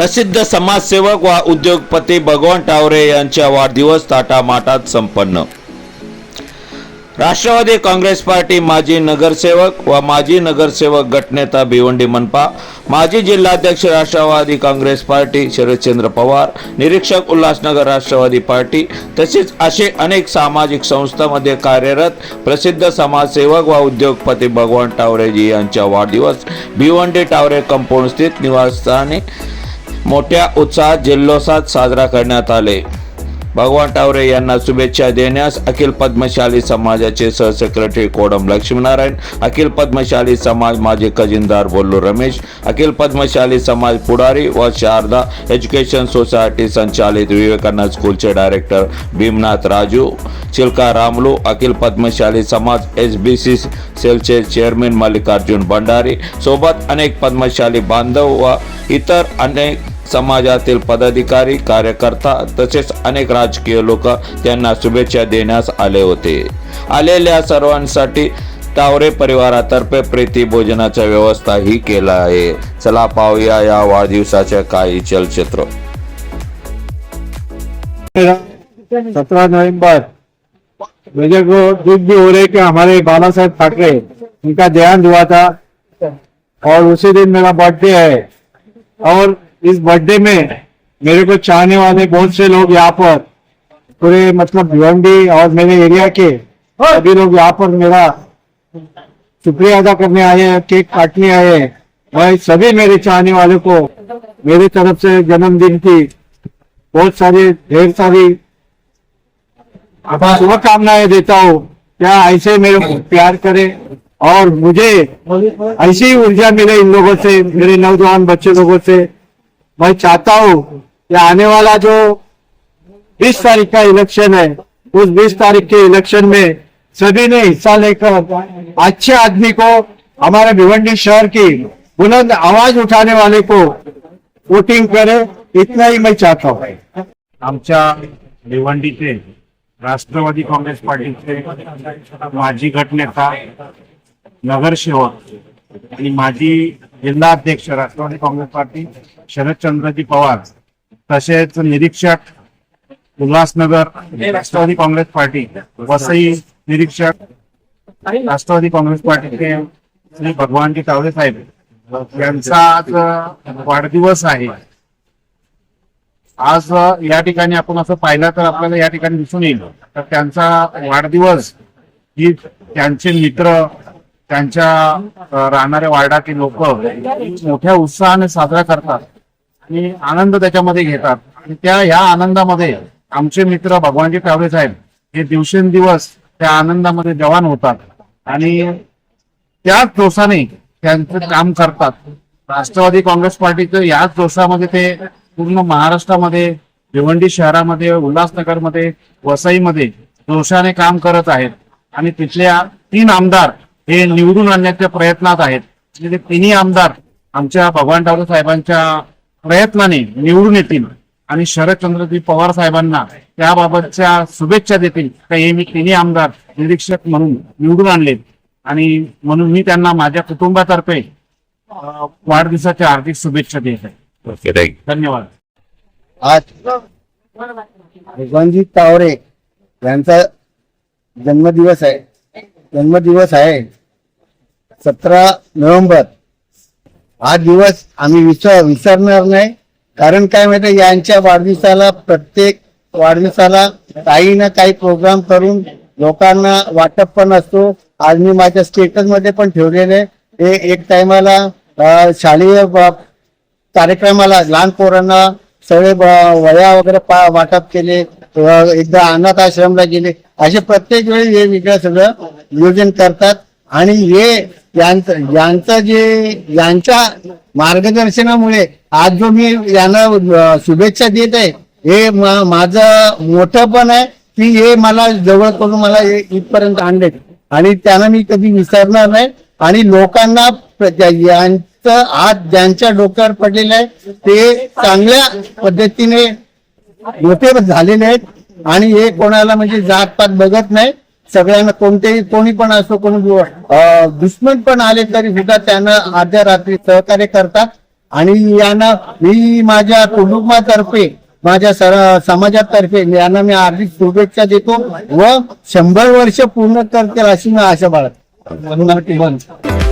प्रसिद्ध समाजसेवक व उद्योगपती भगवान टावरे यांच्या वाढदिवस ताटामाटात संपन्न. राष्ट्रवादी काँग्रेस पार्टी माजी नगरसेवक व माजी नगरसेवक गटनेता भिवंडी मनपा माजी जिल्हाध्यक्ष राष्ट्रवादी काँग्रेस पार्टी शरदचंद्र पवार निरीक्षक उल्हासनगर राष्ट्रवादी पार्टी तसेच असे अनेक सामाजिक संस्थांमध्ये कार्यरत प्रसिद्ध समाजसेवक व उद्योगपती भगवान टावरेजी यांचा वाढदिवस भिवंडी टावरे कंपाऊंड स्थित निवासस्थानी मोठ्या उत्साहात जल्लोषात साजरा करण्यात आले. भगवान टावरे यांना शुभेच्छा देण्यास अखिल पद्मशाली समाजाचे सहसेक्रेटरी कोडम लक्ष्मीनारायण अखिल पद्मशाली समाज माजी खजिनदार बोल्लू रमेश अखिल पद्मशाली समाज पुढारी व शारदा एज्युकेशन सोसायटी संचालित विवेकानंद स्कूलचे डायरेक्टर भीमनाथ राजू चिल्का रामलू अखिल पद्मशाली समाज एस बी सी सेलचे चेअरमॅन मल्लिकार्जुन भंडारी सोबत अनेक पद्मशाली बांधव व इतर अनेक समाजातील पदाधिकारी कार्यकर्ता तसेच अनेक राजकीय लोक त्यांना शुभेच्छा देण्यास आले होते. आलेल्या सर्वांसाठी तावरे परिवारातर्फे प्रीती भोजनाच्या व्यवस्था ही केला आहे. चला पाहूया या वाढदिवसाच्या काही चलचित्र. सत्रह नवंबर मुझे को दुख भी हो रहे कि हमारे बाला साहेब ठाकरे उनका देहांत हुआ था और उसी दिन मेरा बर्थडे है. और इस बर्थडे में मेरे को चाहने वाले बहुत से लोग यहाँ पर पूरे मतलब भिवंडी और मेरे एरिया के सभी लोग यहाँ पर मेरा शुक्रिया अदा करने आए हैं केक काटने आए हैं। मैं सभी मेरे चाहने वाले को मेरी तरफ़ से जन्मदिन की बहुत सारी ढेर सारी शुभकामनाएँ देता हूँ। क्या ऐसे मेरे को प्यार करे और मुझे ऐसी ऊर्जा मिले इन लोगों से मेरे नौजवान बच्चे लोगों से। मैं चाहता हूँ कि आने वाला जो 20 तारीख का इलेक्शन है उस 20 तारीख के इलेक्शन में सभी ने हिस्सा लेकर अच्छे आदमी को हमारे भिवंडी शहर की बुलंद आवाज उठाने वाले को वोटिंग करे इतना ही मैं चाहता हूँ। आमच्या भिवंडीचे राष्ट्रवादी काँग्रेस पार्टीचे माजी गटनेता नगरसेवक आणि माजी जिल्हाध्यक्ष राष्ट्रवादी काँग्रेस पार्टी शरदचंद्रजी पवार तसेच निरीक्षक उल्हासनगर राष्ट्रवादी काँग्रेस पार्टी वसई निरीक्षक राष्ट्रवादी काँग्रेस पार्टीचे श्री भगवानजी तावरे साहेब यांचा आज वाढदिवस आहे. आज या ठिकाणी आपण असं पाहिलं तर आपल्याला या ठिकाणी दिसून येईल. तर त्यांचा वाढदिवस ही त्यांचे मित्र त्यांच्या राहणाऱ्या वार्डातील लोक मोठ्या उत्साहाने साजरा करतात आणि आनंद त्याच्यामध्ये घेतात. आणि त्या ह्या आनंदामध्ये आमचे मित्र भगवानजी टावरे साहेब हे दिवसेंदिवस त्या आनंदामध्ये जवान होतात आणि त्याच जोशाने त्यांचं काम करतात. राष्ट्रवादी काँग्रेस पार्टीचं याच जोशामध्ये ते पूर्ण महाराष्ट्रामध्ये भिवंडी शहरामध्ये उल्हासनगरमध्ये वसईमध्ये जोशाने काम करत आहेत. आणि तिथल्या तीन आमदार हे निवडून आणण्याच्या प्रयत्नात आहेत. म्हणजे ते तिन्ही आमदार आमच्या भगवान ठाकरे साहेबांच्या प्रयत्नाने निवडून येतील आणि शरदचंद्रजी पवार साहेबांना त्याबाबतच्या शुभेच्छा देतील. का हे मी तिन्ही आमदार निरीक्षक म्हणून निवडून आणलेत आणि म्हणून मी त्यांना माझ्या कुटुंबातर्फे वाढदिवसाच्या हार्दिक शुभेच्छा देत आहे. धन्यवाद. आज भगवानजी तावरे यांचा जन्मदिवस आहे. जन्मदिवस आहे. सतरा नोव्हेंबर. हा दिवस आम्ही विसर विसरणार नाही. कारण काय माहिती यांच्या वाढदिवसाला प्रत्येक वाढदिवसाला काही ना काही प्रोग्राम करून लोकांना वाटप पण असतो. आज मी माझ्या स्टेटसमध्ये पण ठेवलेले हे एक टायमाला शालेय कार्यक्रमाला लहान पोरांना सगळे वया वगैरे पा- वाटप केले. एकदा अनाथ आश्रमला गेले. असे प्रत्येक वेळी हे वेगळं सगळं नियोजन करतात. आणि हे यांचं यांचं जे यांच्या मार्गदर्शनामुळे आज जो मी यांना शुभेच्छा देत आहे हे माझं मोठं पण आहे की हे मला जवळ करून मला हे इथपर्यंत आणले. आणि त्यांना मी कधी विसरणार नाही. आणि लोकांना यांचं आज ज्यांच्या डोक्यावर पडलेलं आहे ते चांगल्या पद्धतीने मोठे झालेले आहेत. आणि हे कोणाला म्हणजे जातपात बघत नाही. सगळ्यांना कोणतेही कोणी पण असो कोणी दुश्मन पण आले तरी सुद्धा त्यांना अर्ध्या रात्री सहकार्य करतात. आणि यांना मी माझ्या कुटुंबातर्फे माझ्या सर समाजातर्फे यांना मी हार्दिक शुभेच्छा देतो व शंभर वर्ष पूर्ण करतील अशी मी आशा बाळगतो.